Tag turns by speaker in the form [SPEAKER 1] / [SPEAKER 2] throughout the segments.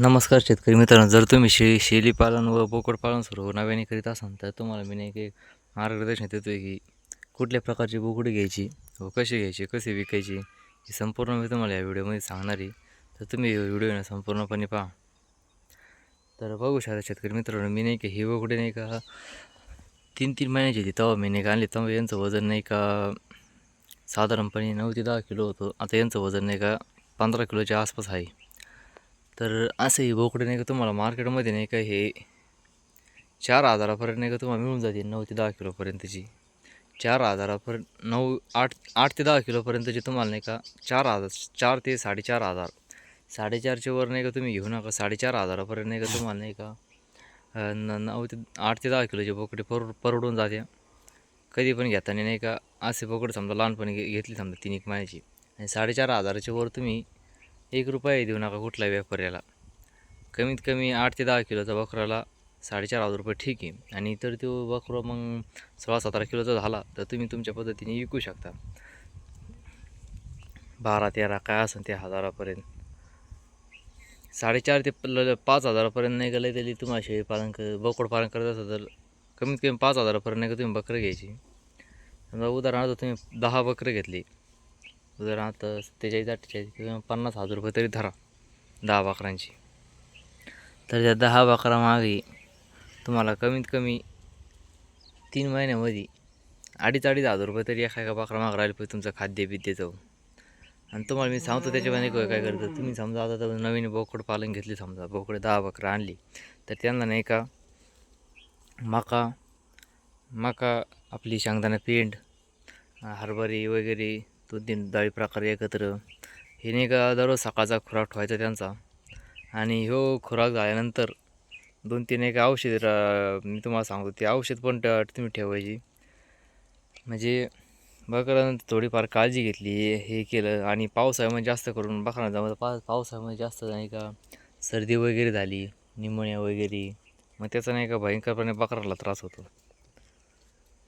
[SPEAKER 1] नमस्कार शेतकरी मित्रांनो जर तुम्ही शे शेली पालन व बोकड पालन सुरू नव्याने करीत असाल तर तुम्हाला मी नाही की मार्गदर्शन देतो आहे की कुठल्या प्रकारची बोकडी घ्यायची व कशी घ्यायची कशी विकायची हे संपूर्ण मी तुम्हाला या व्हिडिओमध्ये सांगणार आहे. तर तुम्ही व्हिडिओ संपूर्णपणे पहा. तर बघू शकता शेतकरी मित्रांनो मी नाही की ही बोकडे नाही का तीन तीन महिन्याची होती तेव्हा मी नाही का आणली तेव्हा यांचं वजन नाही का साधारणपणे नऊ ते दहा किलो होतं. आता यांचं वजन नाही का पंधरा किलोच्या आसपास आहे. तर असं ही बोकडे नाही का तुम्हाला मार्केटमध्ये नाही का हे चार हजारापर्यंत नाही का तुम्हाला मिळून जाते नऊ ते दहा किलोपर्यंतची. चार हजारापर्यंत नऊ आठ आठ ते दहा किलोपर्यंतची तुम्हाला नाही का चार हजार चार ते साडेचार हजार. साडेचारच्या वर नाही का तुम्ही घेऊ नका साडेचार हजारापर्यंत नाही का तुम्हाला नाही का न नऊ ते आठ ते दहा किलोचे बोकडे पर परवडून जाते. कधी पण घेताना नाही का असे बोकडे समजा लहानपणी घे घेतली समजा तीन एक महिन्याची. आणि साडेचार हजाराच्या वर तुम्ही एक रुपयाही देऊ नका कुठल्याही व्यापाऱ्याला. कमीत कमी आठ ते दहा किलोचा बकराला साडेचार हजार रुपये ठीक आहे. आणि इतर तो बकरा मग सोळा सतरा किलोचा झाला तर तुम्ही तुमच्या पद्धतीने विकू शकता. बारा तेरा काय असेल त्या हजारापर्यंत. साडेचार ते पाच हजारापर्यंत नाही गेलं तरी तुम्हाला शेळी पालन कर बोकड पालन करत असाल तर कमीत कमी पाच हजारापर्यंत नाही का तुम्ही बकरं घ्यायची. समजा उदाहरणार्थ तुम्ही दहा बकरं घेतली. उदाहरणार्थ सत्तेचाळीस अठ्ठेचाळीस किंवा पन्नास हजार रुपये तरी धरा दहा बकरांची तर त्या दहा बकरा मागे तुम्हाला कमीत कमी तीन महिन्यामध्ये अडीच अडीच हजार रुपये तरी एका एका बकरा मागं राहिलं पाहिजे तुमचं खाद्य बिद्य जाऊ आणि तुम्हाला मी सांगतो त्याच्यामध्ये काय काय करतं तुम्ही समजा आता तर नवीन बोकड पालन घेतली समजा बोकडे दहा बकरं आणली तर त्यांना नाही का मका मका आपली शेंगदाणा पेंड हरभरी वगैरे दोन तीन डाळी प्रकार एकत्र. हे नाही का दररोज सकाळचा खुराक ठेवायचा त्यांचा. आणि ह्यो खुराक झाल्यानंतर दोन तीन एक औषध रा- मी तुम्हाला सांगतो ते औषध पण ट- तुम्ही ठेवायची. म्हणजे बकरानं थोडीफार काळजी घेतली हे केलं. आणि पावसाळ्यामध्ये जास्त करून बकरांना जमत पा पावसाळ्यामध्ये जास्त नाही का सर्दी वगैरे झाली निमोनिया वगैरे मग त्याचा नाही का भयंकरपणे बकराला त्रास होतो.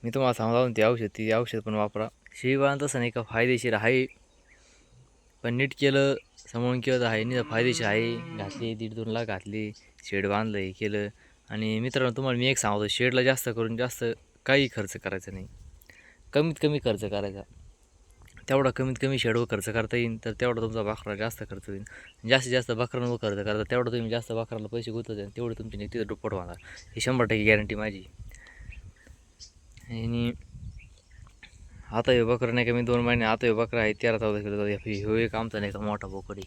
[SPEAKER 1] मी तुम्हाला सांगतो ते औषध ती औषध पण वापरा. शेळीपालन तसं नाही का फायदेशीर आहे. पण नीट केलं समोरून केलं तर आहे. नाही फायदेशीर आहे. घातली दीड दोन लाख घातली शेड बांधलं हे केलं. आणि मित्रांनो तुम्हाला मी एक सांगतो शेडला जास्त करून जास्त काही खर्च करायचा नाही. कमीत कमी खर्च करायचा. तेवढा कमीत कमी शेडवर खर्च करता येईल तर तेवढा तुमचा बकरा जास्त खर्च होईल. जास्तीत जास्त बकरांवर खर्च करता तेवढं तुम्ही जास्त बकराला पैसे गुंतवता तेवढं तुमची निघते दुप्पट होणार. ही शंभर टक्के गॅरंटी माझी. आणि आता हे बकरं नाही का मी दोन महिने आता हे बकरं आहे तेरा चौदा किलो ह्यो एक आमचा नाही का मोठा बोकडी.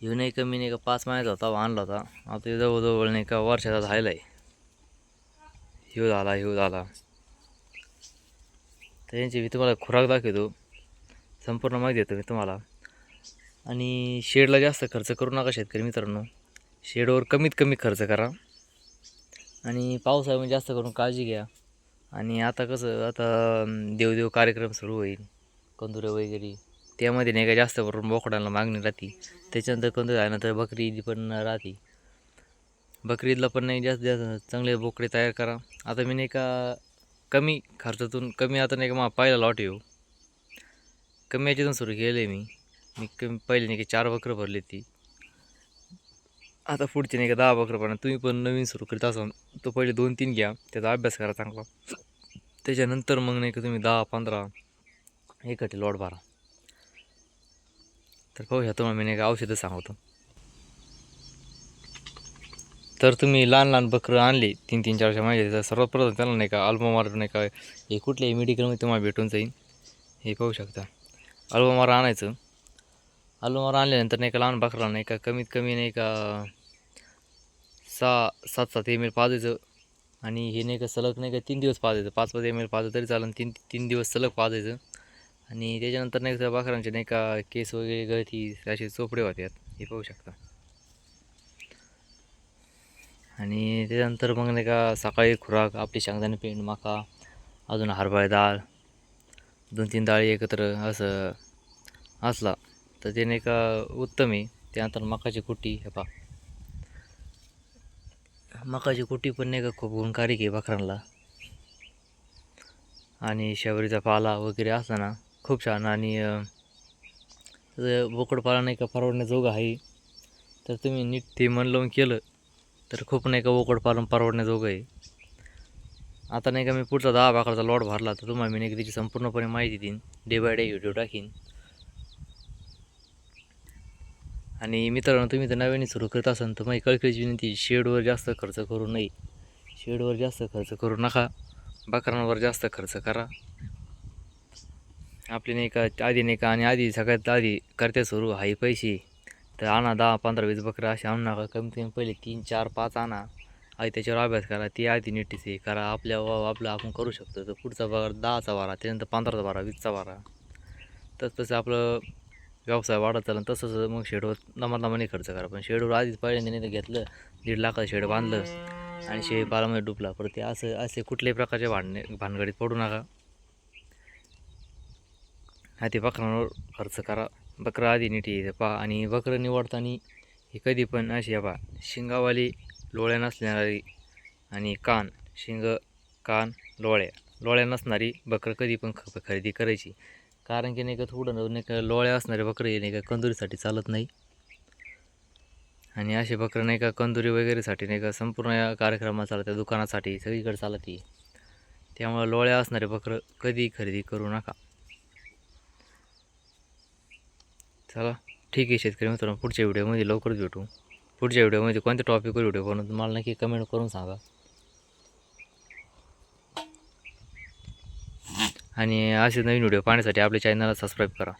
[SPEAKER 1] ह्यो नाही का मी नाही का पाच महिन्याचा होता आणला होता. आता हे जवळजवळ नाही का वर्षाचा झालेला आहे. ह्यो झाला ह्यो झाला. तर यांची मी तुम्हाला खुराक दाखवतो. संपूर्ण माहिती देतो मी तुम्हाला. आणि शेडला जास्त खर्च करू नका शेतकरी मित्रांनो. शेडवर कमीत कमी खर्च करा. आणि पावसाळ्यामध्ये जास्त करून काळजी घ्या. आणि आता कसं आता देवदेव कार्यक्रम सुरू होईल कंदुरे वगैरे. त्यामध्ये नाही का जास्त करून बोकडांना मागणी राहते. त्याच्यानंतर कंदूर झाल्यानंतर बकरी ईद पण राहते. बकरी ईदला पण नाही जास्त जास्त चांगले बोकडे तयार करा. आता मी नाही का कमी खर्चातून कमी आता नाही का मला पहिला लॉट येऊ हो. कमी याच्यातून सुरू केलं आहे मी. मी कमी पहिले नाही का चार बकरं भरली ती आता पुढचे नाही का दहा अकरापर्यंत तुम्ही पण नवीन सुरू करीत असाल तो पहिले दोन तीन घ्या. त्याचा अभ्यास करा चांगला. त्याच्यानंतर मग नाही का तुम्ही दहा पंधरा एकटे लॉट बारा तर पाहू शकतो तुम्हाला मी नाही का औषधं सांगतो. तर तुम्ही लहान लहान बकरं आणली तीन तीन चारशे माहिती तर सर्वात प्रथम त्याला नाही का अल्बमार नाही का हे कुठल्याही मेडिकलमध्ये तुम्हाला भेटून जाईल. हे पाहू शकता. अल्बमार आणायचं. अल्बमार आणल्यानंतर नाही का लहान बकराला नाही का कमीत कमी नाही का सहा सात सात एम एल पाजायचं. आणि हे नाही का सलग नाही का तीन दिवस पाजायचं. पाच पाच एम एल पाजलं तरी चालेल. तीन तीन दिवस सलग पाजायचं. आणि त्याच्यानंतर नाही का बकरांचे नाही का केस वगैरे गळती असे चोपडे होतात. हे पाहू शकता. आणि त्याच्यानंतर मग नाही का सकाळी खुराक आपली शेंगदाणे पेंड मका अजून हरभरा डाळ दोन तीन डाळी एकत्र असं असला. तर ते नाही का उत्तम आहे. त्यानंतर मकाची कुटी हे पा मकाची कुटी पण नाही का खूप गुणकारी आहे बकरांना आणि शबरीचा पाला वगैरे असताना खूप छान. आणि बोकड पाला नाही का परवडण्याजोगं आहे. तर तुम्ही नीट ते मन लावून केलं तर खूप नाही का बोकड पालन परवडण्याजोगं आहे. आता नाही का मी पुढचा दहा भाकरचा लॉट भरला तर तुम्हाला मी नाही का त्याची संपूर्णपणे माहिती देईन. डे बाय डे व्हिडिओ टाकीन. आणि मित्रांनो तुम्ही तर नव्याने सुरू करत असाल तर माझी कळकळीची विनंती शेडवर जास्त खर्च करू नये. शेडवर जास्त खर्च करू नका. बकरांवर जास्त खर्च करा. आपली नाही का आधी नाही का आणि आधी सगळ्यात आधी करते सुरू हाई पैसे. तर आणा दहा पंधरा वीस बकरं असे आणू नका. कमीत कमी पहिले तीन चार पाच आणा. आधी त्याच्यावर अभ्यास करा. ती आधी नीटचे करा. आपल्या आपलं आपण करू शकतो. तर पुढचा बारा दहाचा बारा त्यानंतर पंधराचा बारा वीसचा बारा तसं तसं आपलं व्यवसाय वाढत चालेल तसंच मग शेडवर दमा खर्च करा. पण शेडवर आधीच पहिल्यांदा नाही तर घेतलं दीड लाखाचं शेड बांधलं आणि शेळी पालामध्ये डुबला. परत ते असं असे कुठल्याही प्रकारचे भांडणे भानगडीत पडू नका. हा ते बकरांवर खर्च करा. बकरं आधी नीट येते पहा. आणि बकरं निवडताना हे कधी पण अशी पहा. शिंगावाली लोळ्या नसणारी आणि कान शिंग कान लोळ्या. लोळ्या नसणारी बकरं कधी पण ख खरेदी करायची. कारण की नाही का थोडं नाही का लोळ्या असणारे बकरे नाही का कंदुरीसाठी चालत नाही. आणि असे बकरं नाही का कंदुरी वगैरेसाठी नाही का संपूर्ण या कार्यक्रमात चालत दुकानासाठी सगळीकडे चालत. आहे त्यामुळं लोळ्या असणारे बकरं कधी खरेदी करू नका. चला ठीक आहे शेतकरी मित्रांनो पुढच्या व्हिडिओमध्ये लवकरच भेटू. पुढच्या व्हिडिओमध्ये कोणत्या टॉपिकवर व्हिडिओ बनवतो मला नक्की कमेंट करून सांगा. आणि असे नवीन व्हिडिओ पाहण्यासाठी आपल्या चॅनलला सबस्क्राईब करा.